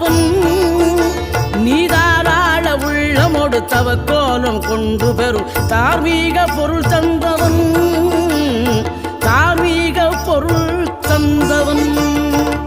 தருகின்றவன் நீதாராள உள்ளமோடு தவக்கோலம் கொண்டு பெறும் தார்மீக பொருள் தந்தவன்